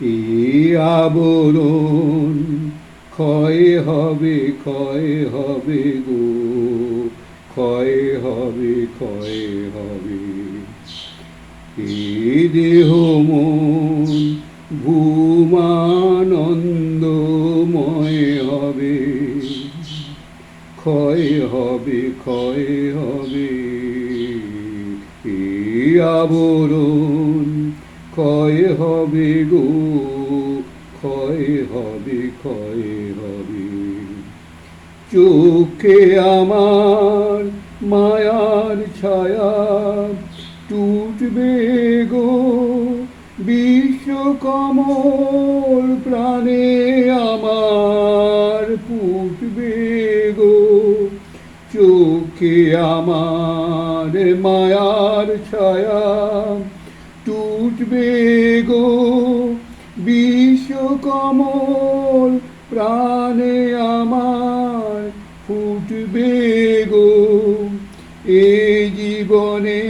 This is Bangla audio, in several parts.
এই আবরণ ক্ষয় হবে ক্ষয় হবে গো, ক্ষয় হবে ক্ষয় হবে। এই দেহ মন ভূমানন্দময় হবে। ক্ষয় হবে ক্ষয় হবে। আবরণ ক্ষয় হবে গো, ক্ষয় হবে ক্ষয় হবে। চোখে আমার মায়ার ছায়া টুটবে গো, বিশ্বকমল প্রাণে আমার ফুটবে গো। চোখে আমার মায়ার ছায়া টুটবে গো বিশ্বকমল প্রাণে আমার ফুটবে গো। এ জীবনে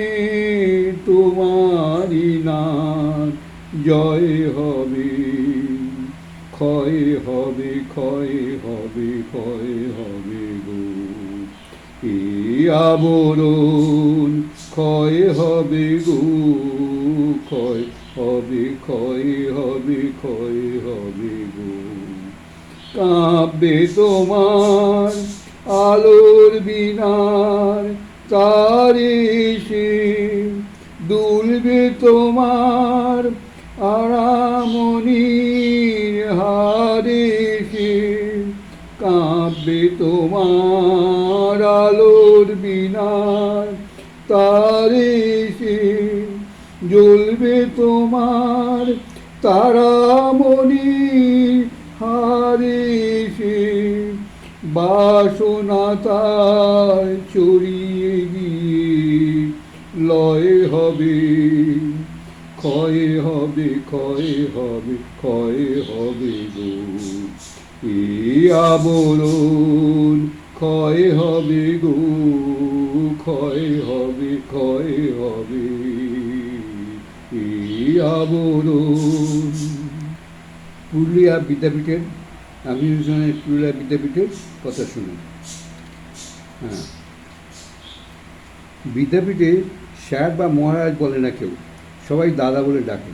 তোমারই নাম জয় হবে, ক্ষয় হবে ক্ষয় হবে ক্ষয় হবে গো। এই আবরণ ক্ষয় হবে গো, ক্ষয় হবে ক্ষয় হবে ক্ষয় হবে গো কাঁপবে তোমার আলোর বিনার তারে সে দুলবে তোমার আরামনির হারে সে কাঁপবে তোমার আলোর বিনার তারে সে জ্বলবে তোমার তারামণি হারে সে বাসনা তার চড়িয়ে গিয়ে লয় হবে, ক্ষয় হবে ক্ষয় হবে ক্ষয় হবে গো। এই আবরণ ক্ষয় হবে গো, ক্ষয় হবে ক্ষয় হবে। পুরুলিয়া বিদ্যাপীঠের, আমি পুরুলিয়া বিদ্যাপীঠের কথা শুনুন হ্যাঁ। বিদ্যাপীঠে স্যার বা মহারাজ বলে না কেউ, সবাই দাদা বলে ডাকে।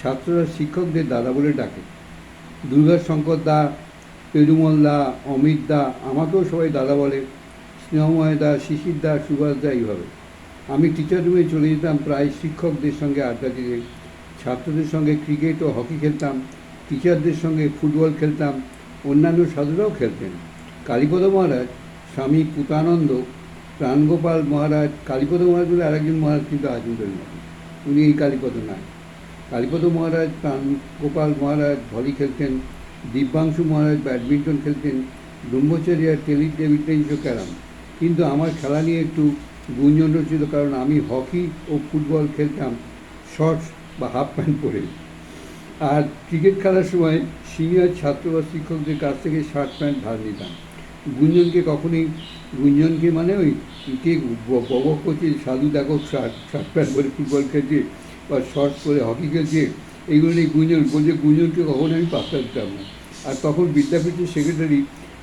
ছাত্ররা শিক্ষকদের দাদা বলে ডাকে। দুর্গা শঙ্কর দা, পেরুমল দা, অমিত দা, আমাকেও সবাই দাদা বলে। স্নেহময় দা, শিশির দা, সুভাষ দা এইভাবে। আমি টিচার রুমে চলে যেতাম, প্রায় শিক্ষকদের সঙ্গে আড্ডা দিতে। ছাত্রদের সঙ্গে ক্রিকেট ও হকি খেলতাম, টিচারদের সঙ্গে ফুটবল খেলতাম, অন্যান্য সাধুরাও খেলতেন। কালীপদ মহারাজ, স্বামী পুতানন্দ, প্রাণগোপাল মহারাজ, কালীপদ মহারাজ বলে আরেকজন মহারাজ কিন্তু আজমদের মতো। উনি এই কালীপদ নয়। কালীপদ মহারাজ, প্রাণগোপাল মহারাজ ভলি খেলতেন, দিব্যাংশু মহারাজ ব্যাডমিন্টন খেলতেন ব্রহ্মচারী টেলি টেবিল টেনিস ও ক্যারাম। কিন্তু আমার খেলা নিয়ে একটু গুঞ্জন ছিল কারণ আমি হকি ও ফুটবল খেলতাম, শর্টস বা হাফ প্যান্ট পরে। আর ক্রিকেট খেলার সময় সিনিয়র ছাত্র বা শিক্ষকদের কাছ থেকে শার্ট প্যান্ট ধার নিতাম। গুঞ্জনকে কখনোই, গুঞ্জনকে মানে ওই কে বব করছে, সাধু দেখো শার্ট শার্ট প্যান্ট পরে ফুটবল খেলছে বা শর্টস পরে হকি খেলছে, এইগুলো নিয়ে গুঞ্জন, বলছে গুঞ্জনকে কখনো আমি পাত্তা দিতাম না। আর তখন বিদ্যাপীঠের সেক্রেটারি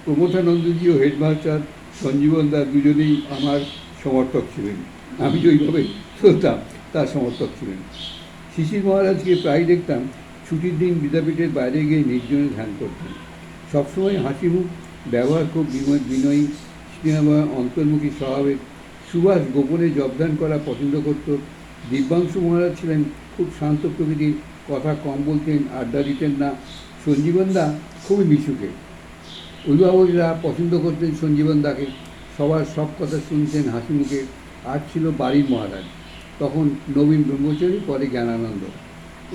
প্রমোথানন্দজি ও হেডমাস্টার সঞ্জীবন দা দুজনেই আমার সমর্থক ছিলেন। আমি যে ওইভাবে চলতাম, তার সমর্থক ছিলেন। শিশির মহারাজকে প্রায় দেখতাম ছুটির দিন বিদ্যাপীঠের বাইরে গিয়ে নির্জনে ধ্যান করতেন। সবসময় হাসি মুখ ব্যবহার খুব বিময় বিনয়ী, স্নেহময়, অন্তর্মুখী স্বভাবের। সুভাষ গোপনে জবদান করা পছন্দ করত। দিব্যাংশু মহারাজ ছিলেন খুব শান্ত প্রকৃতির, কথা কম বলতেন, আড্ডা দিতেন না। সঞ্জীবন দা খুবই মিশুকে। অভিভাবকরা পছন্দ করতেন সঞ্জীবন দাকে। সবার সব কথা শুনতেন হাসি মুখে আর ছিল বাড়ির মহারাজ। তখন নবীন ব্রহ্মচারী, পরে জ্ঞানানন্দ।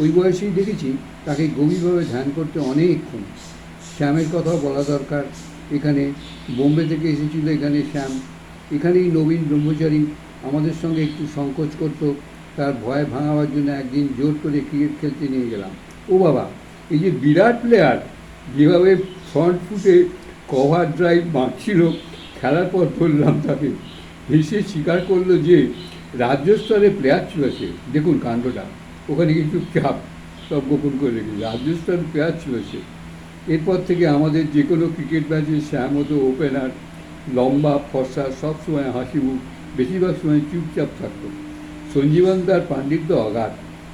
ওই বয়সেই দেখেছি তাকে গভীরভাবে ধ্যান করতে অনেকক্ষণ। শ্যামের কথাও বলা দরকার। এখানে বোম্বে থেকে এসেছিল এখানে শ্যাম। এখানেই নবীন ব্রহ্মচারী আমাদের সঙ্গে একটু সংকোচ করত, তার ভয় ভাঙাবার জন্য একদিন জোর করে ক্রিকেট খেলতে নিয়ে গেলাম। ও বাবা, এই যে বিরাট প্লেয়ার যেভাবে ফ্রন্ট ফুটে কভার ড্রাইভ মারছিল খেলার পর ধরলাম তাকে। হেসে স্বীকার করল যে রাজ্য স্তরে প্লেয়ার ছিল সে। দেখুন কাণ্ডটা। ওখানে কিন্তু চাপ সব গোপন করে রেখেছে। রাজস্থান প্লেয়ার ছিল সে। এরপর থেকে আমাদের যে কোনো ক্রিকেট ম্যাচে শ্যাম হতো ওপেনার, লম্বা, ফর্সা সবসময় হাসি মুখ, বেশিরভাগ সময় চুপচাপ থাকতো। সঞ্জীবন তার পাণ্ডিত্য অগাধ।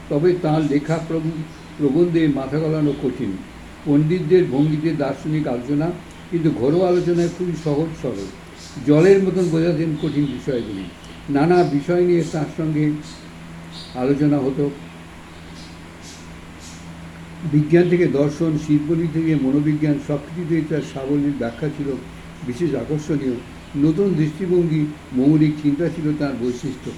তবে তাঁর লেখা প্রব- প্রবন্ধে মাথা গলানো কঠিন। পণ্ডিতদের ভঙ্গিতে দার্শনিক আলোচনা, কিন্তু ঘরোয়া আলোচনায় খুবই সহজ সরল জলের মতন বোঝাতেন কঠিন বিষয়গুলি। নানা বিষয় নিয়ে তার সঙ্গে আলোচনা হতো। বিজ্ঞান থেকে দর্শন, শিল্পনীতি থেকে মনোবিজ্ঞান সব কিছুতেই তার সাবলীর ব্যাখ্যা ছিল বিশেষ আকর্ষণীয়। নতুন দৃষ্টিভঙ্গি, মৌলিক চিন্তা ছিল তার বৈশিষ্ট্য।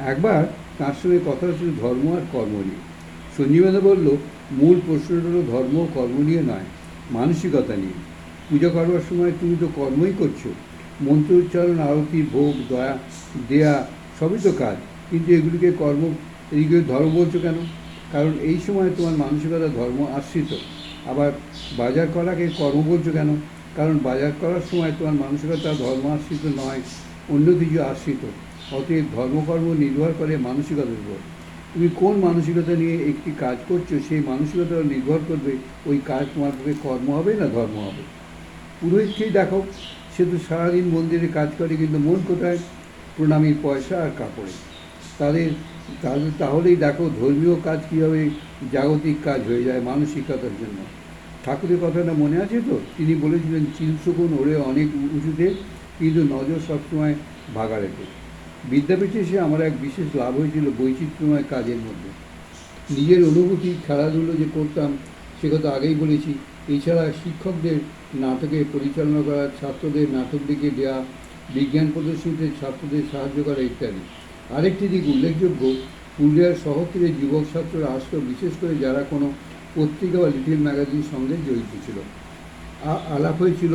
একবার তার সঙ্গে কথা হচ্ছিল ধর্ম আর কর্ম নিয়ে। সঞ্জীবনা বলল, মূল প্রশ্নটা হলো ধর্ম কর্ম নিয়ে নয়, মানসিকতা নিয়ে। পূজা করবার সময় তুমি তো কর্মই করছ। মন্ত্র উচ্চারণ, আরতি, ভোগ, দয়া, দেয়া, সবই তো কাজ। কিন্তু এগুলিকে কর্ম এইগুলো ধর্ম বলছো কেন? কারণ এই সময় তোমার মানসিকতা ধর্ম আশ্রিত। আবার বাজার করাকে কর্ম বলছো কেন? কারণ বাজার করার সময় তোমার মানসিকতা ধর্ম আশ্রিত নয়, অন্য কিছু আশ্রিত। অতএব ধর্মকর্ম নির্ভর করে মানসিকতার উপর। তুমি কোন মানসিকতা নিয়ে একটি কাজ করছ, সেই মানসিকতা নির্ভর করবে ওই কাজ তোমার পক্ষে কর্ম হবে না ধর্ম হবে। পুরোহিতকেই দেখো, সে তো সারাদিন মন্দিরে কাজ করে, কিন্তু মন কোথায়? প্রণামীর পয়সা আর কাপড়ে। তাদের তাদের, তাহলেই দেখো ধর্মীয় কাজ কীভাবে জাগতিক কাজ হয়ে যায়, মানসিকতার জন্য। ঠাকুরের কথাটা মনে আছে তো? তিনি বলেছিলেন চিলসুকুন ওরে অনেক উঁচুতে, কিন্তু নজর সবসময় ভাগা রেখে বিদ্যাপীঠে এসে আমার এক বিশেষ লাভ হয়েছিল বৈচিত্র্যময় কাজের মধ্যে। নিজের অনুভূতি, খেলাধুলো যে করতাম, সে কথা আগেই বলেছি। এছাড়া শিক্ষকদের নাটকে পরিচালনা করা, ছাত্রদের নাটক দিকে দেওয়া বিজ্ঞান প্রদর্শনীতে ছাত্রদের সাহায্য করা ইত্যাদি। আরেকটি দিক উল্লেখযোগ্য, পুরুলিয়ার শহর থেকে যুবক ছাত্ররা আসতো, বিশেষ করে যারা কোনো পত্রিকা বা লিটিল ম্যাগাজিন সঙ্গে জড়িত ছিল। আলাপ হয়েছিল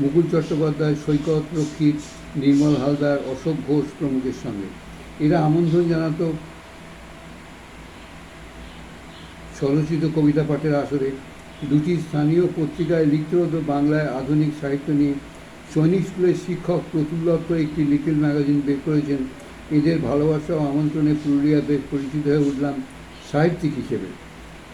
মুকুল চট্টোপাধ্যায়, সৈকত রক্ষিত নির্মল হালদার, অশোক ঘোষ প্রমুখের সঙ্গে। এরা আমন্ত্রণ জানাত স্বরচিত কবিতা পাঠের আসরে। দুটি স্থানীয় পত্রিকায় লিখতে বাংলায় আধুনিক সাহিত্য নিয়ে। সৈনিক স্কুলের শিক্ষক প্রতুল একটি লিটল ম্যাগাজিন বের করেছেন। এদের ভালোবাসা ও আমন্ত্রণে পুরুলিয়া বেশ পরিচিত হয়ে উঠলাম সাহিত্যিক হিসেবে।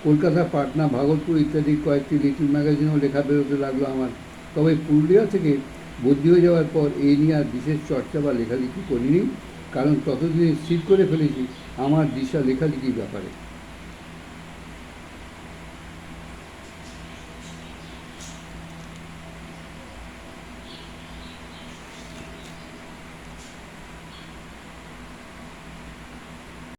কলকাতা, পাটনা, ভাগলপুর ইত্যাদি কয়েকটি লিটিল ম্যাগাজিনেও লেখা বেরোতে লাগল আমার। তবে পুরুলিয়া থেকে বদলি হয়ে যাওয়ার পর এই নিয়ে আর বিশেষ চর্চা বা লেখালেখি করিনি। কারণ ততদিনে স্থির করে ফেলেছি আমার দিশা লেখালেখির ব্যাপারে।